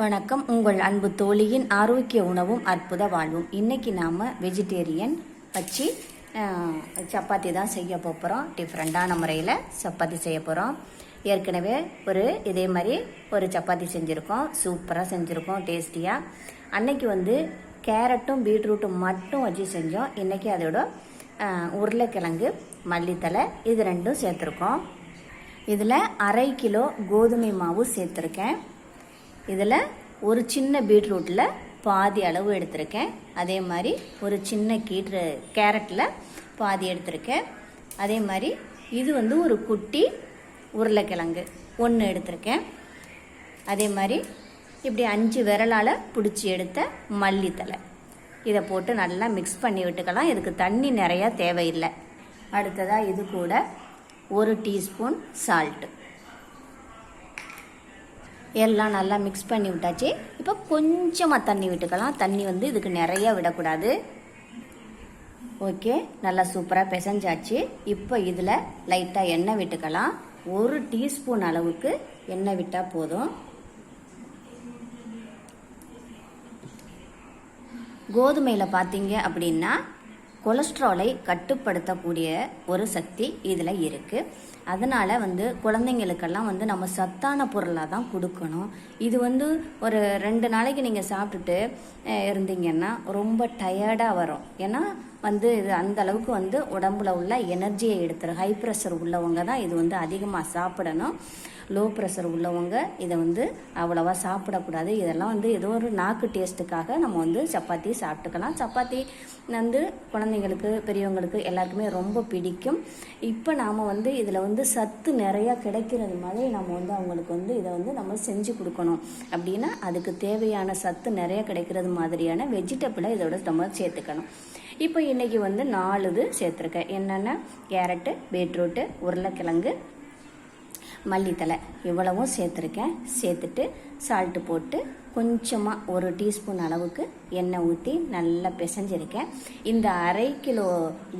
வணக்கம். உங்கள் அன்பு தோழியின் ஆரோக்கிய உணவும் அற்புத வாழ்வும். இன்னைக்கு நாம் வெஜிடேரியன் வச்சு சப்பாத்தி தான் செய்ய போகிறோம் டிஃப்ரெண்டான முறையில் சப்பாத்தி செய்ய போகிறோம் ஏற்கனவே ஒரு இதே மாதிரி ஒரு சப்பாத்தி செஞ்சுருக்கோம். சூப்பராக செஞ்சுருக்கோம் டேஸ்டியாக அன்னைக்கு வந்து கேரட்டும் பீட்ரூட்டும் மட்டும் வச்சு செஞ்சோம். இன்றைக்கி அதோட உருளைக்கிழங்கு மல்லித்தலை இது ரெண்டும் சேர்த்துருக்கோம். இதில் அரை கிலோ கோதுமை மாவு சேர்த்துருக்கேன். இதில் ஒரு சின்ன பீட்ரூட்டில் பாதி அளவு எடுத்திருக்கேன். அதே மாதிரி ஒரு சின்ன கீட்ரு கேரட்டில் பாதி எடுத்திருக்கேன். அதே மாதிரி இது வந்து ஒரு குட்டி உருளைக்கிழங்கு ஒன்று எடுத்திருக்கேன். அதே மாதிரி இப்படி அஞ்சு விரலால் பிடிச்சி எடுத்த மல்லித்தலை இதை போட்டு நல்லா மிக்ஸ் பண்ணி விட்டுக்கலாம். இதுக்கு தண்ணி நிறையா தேவையில்லை. அடுத்ததாக இது கூட ஒரு டீஸ்பூன் சால்ட்டு எல்லாம் நல்லா மிக்ஸ் பண்ணி விட்டாச்சு. இப்போ கொஞ்சமாக தண்ணி விட்டுக்கலாம். தண்ணி வந்து இதுக்கு நிறைய விடக்கூடாது. ஓகே நல்லா சூப்பராக பிசைஞ்சாச்சு. இப்போ இதில் லைட்டாக எண்ணெய் விட்டுக்கலாம். ஒரு டீஸ்பூன் அளவுக்கு எண்ணெய் விட்டால் போதும். கோதுமையில் பார்த்தீங்க அப்படின்னா கொலஸ்ட்ராலை கட்டுப்படுத்தக்கூடிய ஒரு சக்தி இதில் இருக்குது அதனால் வந்து குழந்தைங்களுக்கெல்லாம் வந்து நம்ம சத்தான பொருளாக தான் கொடுக்கணும். இது வந்து ஒரு ரெண்டு நாளைக்கு நீங்கள் சாப்பிட்டுட்டு இருந்தீங்கன்னா ரொம்ப டயர்டாக வரும். ஏன்னா வந்து இது அந்த அளவுக்கு வந்து உடம்புல உள்ள எனர்ஜியை எடுத்துரும் ஹை ப்ரெஷர் உள்ளவங்க தான் இது வந்து அதிகமாக சாப்பிடணும். லோ ப்ரெஷர் உள்ளவங்க இதை வந்து அவ்வளோவா சாப்பிடக்கூடாது. இதெல்லாம் வந்து ஏதோ ஒரு நாக்கு டேஸ்ட்டுக்காக நம்ம வந்து சப்பாத்தி சாப்பிட்டுக்கலாம். சப்பாத்தி வந்து குழந்தைங்களுக்கு பெரியவங்களுக்கு எல்லாருக்குமே ரொம்ப பிடிக்கும். இப்போ நாம் வந்து இதில் வந்து சத்து நிறையா கிடைக்கிறது மாதிரி நம்ம வந்து அவங்களுக்கு வந்து இதை வந்து நம்ம செஞ்சு கொடுக்கணும். அப்படின்னா அதுக்கு தேவையான சத்து நிறையா கிடைக்கிறது மாதிரியான வெஜிடபிளை இதோட நம்ம சேர்த்துக்கணும். இப்போ இன்றைக்கி வந்து நாலு இது சேர்த்துருக்கேன் என்னென்ன? கேரட்டு பீட்ரூட்டு உருளைக்கிழங்கு மல்லித்தலை இவ்வளவும் சேர்த்துருக்கேன். சேர்த்துட்டு சால்ட்டு போட்டு கொஞ்சமாக ஒரு டீஸ்பூன் அளவுக்கு எண்ணெய் ஊற்றி நல்லா பிசைஞ்சிருக்கேன். இந்த அரை கிலோ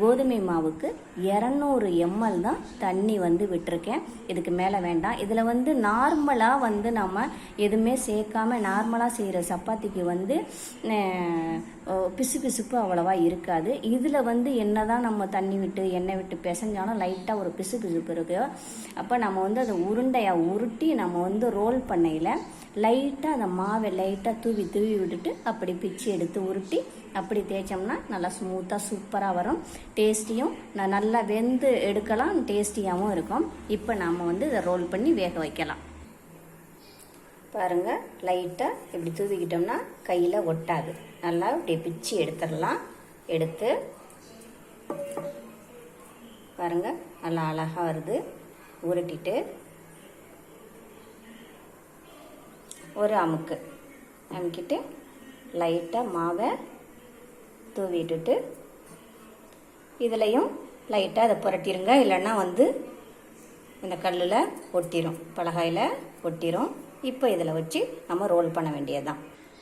கோதுமை மாவுக்கு இரநூறு எம்எல் தான் தண்ணி வந்து விட்டுருக்கேன். இதுக்கு மேலே வேண்டாம். இதில் வந்து நார்மலாக வந்து நம்ம எதுவுமே சேர்க்காம நார்மலாக செய்கிற சப்பாத்திக்கு வந்து பிசு பிசுப்பு அவ்வளவா இருக்காது. இதில் வந்து என்ன தான் நம்ம தண்ணி விட்டு எண்ணெய் விட்டு பிசைஞ்சாலும் லைட்டாக ஒரு பிசு பிசுப்பு இருக்கு. அப்போ நம்ம வந்து அதை உருண்டையாக உருட்டி நம்ம வந்து ரோல் பண்ணையில் லைட்டாக அந்த மாவை லைட்டாக தூவி தூவி விட்டுட்டு அப்படி பிச்சு எடுத்து உருட்டி அப்படி தேய்ச்சோம்னா நல்லா ஸ்மூத்தாக சூப்பராக வரும். டேஸ்டியும் நல்லா வெந்து எடுக்கலாம். டேஸ்டியாகவும் இருக்கும். இப்போ நாம் வந்து இதை ரோல் பண்ணி வேக வைக்கலாம். பாருங்க லைட்டாக இப்படி தூவிக்கிட்டோம்னா கையில் ஒட்டாது. நல்லா இப்படி பிச்சு எடுத்துடலாம். எடுத்து பாருங்கள் நல்லா அழகாக வருது. உருட்டிட்டு ஒரு அமுக்கு. அமுக்கிட்டு லைட்டாக மாவை தூவிட்டுட்டு இதுலேயும் லைட்டாக அதை புரட்டிடுங்க இல்லைன்னா வந்து இந்த கல்லில் ஒட்டிரும். பலகாயில் ஒட்டிரும். இப்போ இதில் வச்சு நம்ம ரோல் பண்ண வேண்டியதுதான்.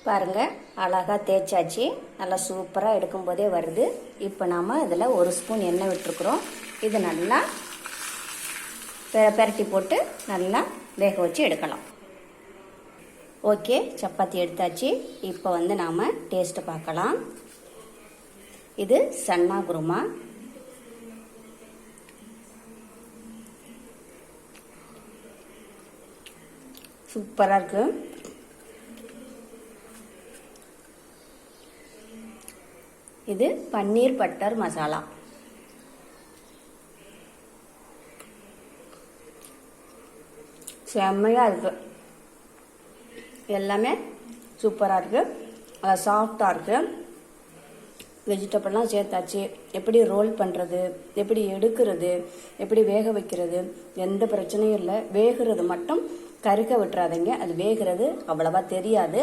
பாருங்கள் அழகாக தேய்ச்சாச்சு. நல்லா சூப்பராக எடுக்கும்போதே வருது. இப்போ நாம் இதில் ஒரு ஸ்பூன் எண்ணெய் விட்டுருக்குறோம். இது நல்லா பெ- பெரட்டி போட்டு நல்லா வேக வச்சு எடுக்கலாம். ஓகே சப்பாத்தி எடுத்தாச்சு. இப்போ வந்து நாம் டேஸ்ட்டு பார்க்கலாம். இது சன்னா குருமா. சூப்பராக இருக்கு. இது பன்னீர் பட்டர் மசாலா. செம்மையாக இருக்குது எல்லாமே சூப்பராக இருக்குது சாஃப்டாக இருக்குது வெஜிடபிள்லாம் சேர்த்தாச்சு. எப்படி ரோல் பண்ணுறது எப்படி எடுக்கிறது எப்படி வேக வைக்கிறது எந்த பிரச்சனையும் இல்லை. வேகிறது மட்டும் கருக்க விட்டுறாதீங்க. அது வேகிறது அவ்வளவா தெரியாது.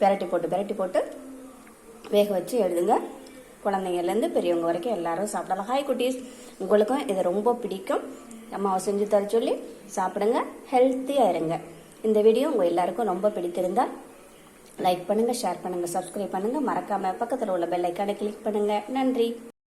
பெரட்டி போட்டு பெரட்டி போட்டு வேக வச்சு எழுதுங்க. குழந்தைங்கள்லேருந்து பெரியவங்க வரைக்கும் எல்லாரும் சாப்பிடலாம். ஹாய் குட்டீஸ். உங்களுக்கும் இது ரொம்ப பிடிக்கும். அம்மாவை செஞ்சு தர சொல்லி சாப்பிடுங்க. ஹெல்த்தியாக இருங்க. இந்த வீடியோ உங்கள் எல்லாருக்கும் ரொம்ப பிடித்திருந்தால் லைக் பண்ணுங்கள் ஷேர் பண்ணுங்கள் சப்ஸ்கிரைப் பண்ணுங்கள் மறக்காமல் பக்கத்தில் உள்ள பெல் ஐக்கானை கிளிக் பண்ணுங்கள் நன்றி.